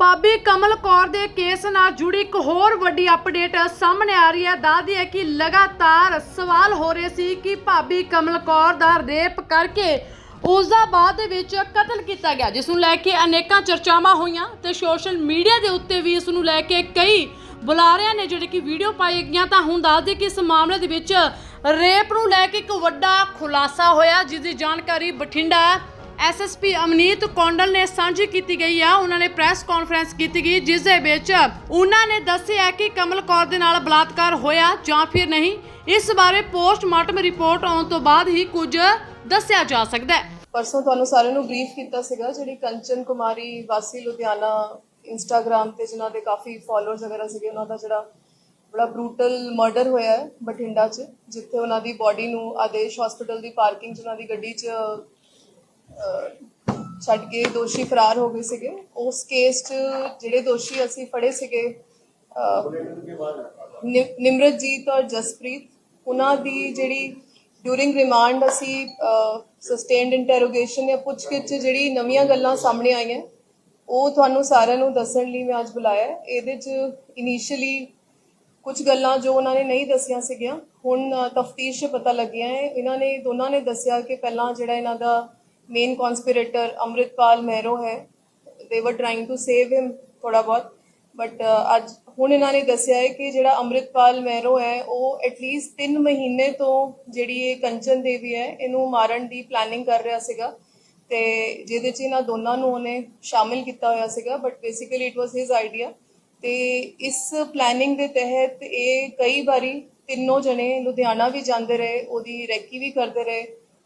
ਭਾਬੀ ਕਮਲ ਕੌਰ ਦੇ ਕੇਸ ਨਾਲ ਜੁੜੀ ਇੱਕ ਹੋਰ ਵੱਡੀ ਅਪਡੇਟ ਸਾਹਮਣੇ ਆ ਰਹੀ ਹੈ। ਦੱਸਦੀ ਹੈ ਕਿ ਲਗਾਤਾਰ ਸਵਾਲ ਹੋ ਰਹੇ ਸੀ ਕਿ ਭਾਬੀ ਕਮਲ ਕੌਰ ਦਾ ਰੇਪ ਕਰਕੇ ਉਸ ਦਾ ਬਾਅਦ ਦੇ ਵਿੱਚ ਕਤਲ ਕੀਤਾ ਗਿਆ, ਜਿਸ ਨੂੰ ਲੈ ਕੇ ਅਨੇਕਾਂ ਚਰਚਾਵਾਂ ਹੋਈਆਂ ਤੇ ਸੋਸ਼ਲ ਮੀਡੀਆ ਦੇ ਉੱਤੇ ਵੀ ਇਸ ਨੂੰ ਲੈ ਕੇ ਕਈ ਬੁਲਾਰਿਆਂ ਨੇ ਜਿਹੜੇ ਕਿ ਵੀਡੀਓ ਪਾਈ ਗਈਆਂ, ਤਾਂ ਹੁਣ ਦੱਸਦੇ ਕਿ ਇਸ ਮਾਮਲੇ ਦੇ ਵਿੱਚ ਰੇਪ ਨੂੰ ਲੈ ਕੇ ਇੱਕ ਵੱਡਾ ਖੁਲਾਸਾ ਹੋਇਆ, ਜਿਸ ਦੀ ਜਾਣਕਾਰੀ ਬਠਿੰਡਾ ਐਸਐਸਪੀ ਅਮਨੀਤ ਕੌਂਡਲ ਨੇ ਸਾਂਝੀ ਕੀਤੀ ਗਈ ਆ। ਉਹਨਾਂ ਨੇ ਪ੍ਰੈਸ ਕਾਨਫਰੰਸ ਕੀਤੀ ਗਈ, ਜਿਸ ਦੇ ਵਿੱਚ ਉਹਨਾਂ ਨੇ ਦੱਸਿਆ ਕਿ ਕਮਲ ਕੌਰ ਦੇ ਨਾਲ ਬਲਾਤਕਾਰ ਹੋਇਆ ਜਾਂ ਫਿਰ ਨਹੀਂ। ਇਸ ਬਾਰੇ ਪੋਸਟਮਾਰਟਮ ਰਿਪੋਰਟ ਆਉਣ ਤੋਂ ਬਾਅਦ ਹੀ ਕੁਝ ਦੱਸਿਆ ਜਾ ਸਕਦਾ ਹੈ। ਪਰਸੋਂ ਤੁਹਾਨੂੰ ਸਾਰਿਆਂ ਨੂੰ ਬਰੀਫ ਕੀਤਾ ਸੀਗਾ, ਜਿਹੜੀ ਕੰਚਨ ਕੁਮਾਰੀ ਵਾਸੀ ਲੁਧਿਆਣਾ ਇੰਸਟਾਗ੍ਰam ਤੇ ਜਿਨ੍ਹਾਂ ਦੇ ਕਾਫੀ ਫਾਲੋਅਰਸ ਵਗੈਰਾ ਸੀਗੇ, ਉਹਨਾਂ ਦਾ ਜਿਹੜਾ ਬੜਾ ਬਰੂਟਲ ਮਰਡਰ ਹੋਇਆ ਹੈ ਬਠਿੰਡਾ 'ਚ, ਜਿੱਥੇ ਉਹਨਾਂ ਦੀ ਬਾਡੀ ਨੂੰ ਆਦੇਸ਼ ਹਸਪੀਟਲ ਦੀ ਪਾਰਕਿੰਗ 'ਚ, ਉਹਨਾਂ ਦੀ ਗੱਡੀ 'ਚ ਛੱਡ ਕੇ ਦੋਸ਼ੀ ਫਰਾਰ ਹੋ ਗਏ ਸੀਗੇ। ਉਸ ਕੇਸ 'ਚ ਜਿਹੜੇ ਦੋਸ਼ੀ ਅਸੀਂ ਫੜੇ ਸੀਗੇ ਨਿ- ਨਿਮਰਤਜੀਤ ਔਰ ਜਸਪ੍ਰੀਤ, ਉਹਨਾਂ ਦੀ ਜਿਹੜੀ ਡਿਊਰਿੰਗ ਰਿਮਾਂਡ ਅਸੀਂ ਸਸਟੇਨਡ ਇੰਟਰੋਗੇਸ਼ਨ ਜਾਂ ਪੁੱਛਗਿੱਛ 'ਚ ਜਿਹੜੀ ਨਵੀਆਂ ਗੱਲਾਂ ਸਾਹਮਣੇ ਆਈਆਂ, ਉਹ ਤੁਹਾਨੂੰ ਸਾਰਿਆਂ ਨੂੰ ਦੱਸਣ ਲਈ ਮੈਂ ਅੱਜ ਬੁਲਾਇਆ ਇਹਦੇ 'ਚ ਇਨੀਸ਼ੀਅਲੀ ਕੁਝ ਗੱਲਾਂ ਜੋ ਉਹਨਾਂ ਨੇ ਨਹੀਂ ਦੱਸੀਆਂ ਸੀਗੀਆਂ, ਹੁਣ ਤਫਤੀਸ਼ 'ਚ ਪਤਾ ਲੱਗਿਆ ਹੈ। ਇਹਨਾਂ ਨੇ, ਦੋਨਾਂ ਨੇ ਦੱਸਿਆ ਕਿ ਪਹਿਲਾਂ ਜਿਹੜਾ ਇਹਨਾਂ ਦਾ ਮੇਨ ਕਨਸਪੀਰੇਟਰ ਅੰਮ੍ਰਿਤਪਾਲ ਮਹਿਰੋ ਹੈ ਦੇ ਵਰ ਟ੍ਰਾਈਂਗ ਟੂ ਸੇਵ ਹਿਮ ਥੋੜਾ ਬਹੁਤ ਬਟ ਅੱਜ ਹੁਣ ਇਹਨਾਂ ਨੇ ਦੱਸਿਆ ਹੈ ਕਿ ਜਿਹੜਾ ਅੰਮ੍ਰਿਤਪਾਲ ਮਹਿਰੋ ਹੈ ਉਹ ਐਟਲੀਸਟ 3 ਮਹੀਨੇ ਤੋਂ ਜਿਹੜੀ ਇਹ ਕੰਚਨ ਦੇਵੀ ਹੈ ਇਹਨੂੰ ਮਾਰਨ ਦੀ ਪਲੈਨਿੰਗ ਕਰ ਰਿਹਾ ਸੀਗਾ ਤੇ ਜਿਹਦੇ 'ਚ ਇਹਨਾਂ ਦੋਨਾਂ ਨੂੰ ਉਹਨੇ ਸ਼ਾਮਿਲ ਕੀਤਾ ਹੋਇਆ ਸੀਗਾ but basically it was his idea ਤੇ ਇਸ ਪਲੈਨਿੰਗ ਦੇ ਤਹਿਤ ਇਹ ਕਈ ਵਾਰੀ ਤਿੰਨੋਂ ਜਣੇ ਲੁਧਿਆਣਾ ਵੀ ਜਾਂਦੇ ਰਹੇ ਉਹਦੀ ਰੈਕੀ ਵੀ ਕਰਦੇ ਰਹੇ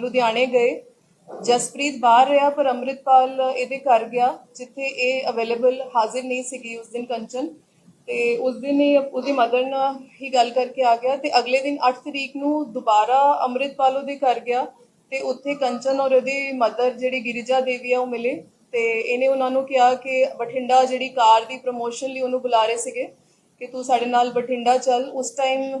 ਲੁਧਿਆਣੇ ਗਏ। ਜਸਪ੍ਰੀਤ ਬਾਹਰ ਰਿਹਾ, ਪਰ ਅੰਮ੍ਰਿਤਪਾਲ ਇਹਦੇ ਘਰ ਗਿਆ, ਜਿੱਥੇ ਇਹ ਅਵੇਲੇਬਲ ਹਾਜ਼ਰ ਨਹੀਂ ਸੀਗੀ ਉਸ ਦਿਨ ਕੰਚਨ। ਤੇ ਉਸ ਦਿਨ ਇਹ ਉਹਦੀ ਮਦਰ ਨਾਲ ਹੀ ਗੱਲ ਕਰਕੇ ਆ ਗਿਆ ਤੇ ਅਗਲੇ ਦਿਨ 8 ਤਰੀਕ ਨੂੰ ਦੁਬਾਰਾ ਅੰਮ੍ਰਿਤਪਾਲ ਉਹਦੇ ਘਰ ਗਿਆ ਤੇ ਉੱਥੇ ਕੰਚਨ ਔਰ ਉਹਦੀ ਮਦਰ ਜਿਹੜੀ ਗਿਰਿਜਾ ਦੇਵੀ ਆ ਉਹ ਮਿਲੇ ਤੇ ਇਹਨੇ ਉਹਨਾਂ ਨੂੰ ਕਿਹਾ ਕਿ ਬਠਿੰਡਾ ਜਿਹੜੀ ਕਾਰ ਦੀ ਪ੍ਰੋਮੋਸ਼ਨ ਲਈ ਉਹਨੂੰ ਬੁਲਾ ਰਹੇ ਸੀਗੇ ਕਿ ਤੂੰ ਸਾਡੇ ਨਾਲ ਬਠਿੰਡਾ ਚੱਲ। ਉਸ ਟਾਈਮ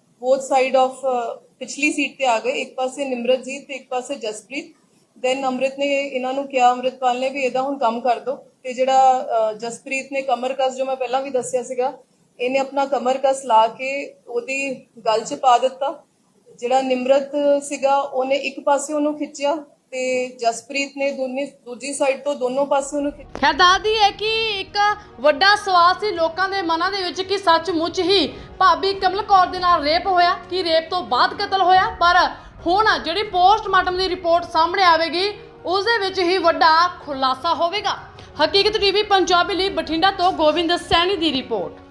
ਬੋਥ ਸਾਈਡ ਆਫ ਪਿਛਲੀ ਸੀਟ ਤੇ ਆ ਗਏ। ਇੱਕ ਪਾਸੇ ਨਿਮਰਤਜੀਤ ਤੇ ਇੱਕ ਪਾਸੇ ਜਸਪ੍ਰੀਤ। ਦੈਨ ਅੰਮ੍ਰਿਤ ਨੇ ਇਹਨਾਂ ਨੂੰ ਕਿਹਾ, ਅੰਮ੍ਰਿਤਪਾਲ ਨੇ ਵੀ ਇਹਦਾ ਹੁਣ ਕੰਮ ਕਰ ਦੋ। ਤੇ ਜਿਹੜਾ ਜਸਪ੍ਰੀਤ ਨੇ ਕਮਰ ਕਸ, ਜੋ ਮੈਂ ਪਹਿਲਾਂ ਵੀ ਦੱਸਿਆ ਸੀਗਾ, ਇਹਨੇ ਆਪਣਾ ਕਮਰ ਕਸ ਲਾ ਕੇ ਉਹਦੀ ਗੱਲ 'ਚ ਪਾ ਦਿੱਤਾ। ਜਿਹੜਾ ਨਿਮਰਤ ਸੀਗਾ, ਉਹਨੇ ਇੱਕ ਪਾਸੇ ਉਹਨੂੰ ਖਿੱਚਿਆ ਤੇ ਜਸਪ੍ਰੀਤ ਨੇ ਦੋਨੇ, ਦੂਜੀ ਸਾਈਡ ਤੋਂ ਦੋਨੋਂ ਪਾਸੇ ਉਹਨੂੰ ਖੈਰ ਦੱਸਦੀ ਹੈ ਕਿ ਇੱਕ ਵੱਡਾ ਸਵਾਲ ਸੀ ਲੋਕਾਂ ਦੇ ਮਨਾਂ ਦੇ ਵਿੱਚ ਕਿ ਸੱਚਮੁੱਚ ਹੀ ਭਾਬੀ ਕਮਲ ਕੌਰ ਦੇ ਨਾਲ ਰੇਪ ਹੋਇਆ, ਕਿ ਰੇਪ ਤੋਂ ਬਾਅਦ ਕਤਲ ਹੋਇਆ? ਪਰ ਹੁਣ ਜਿਹੜੀ ਪੋਸਟਮਾਰਟਮ ਦੀ ਰਿਪੋਰਟ ਸਾਹਮਣੇ ਆਵੇਗੀ ਉਸ ਦੇ ਵਿੱਚ ਹੀ ਵੱਡਾ ਖੁਲਾਸਾ ਹੋਵੇਗਾ। ਹਕੀਕਤ ਟੀਵੀ, ਪੰਜਾਬੀ ਲਈ ਬਠਿੰਡਾ ਤੋਂ ਗੋਬਿੰਦ ਸੈਣੀ ਦੀ ਰਿਪੋਰਟ।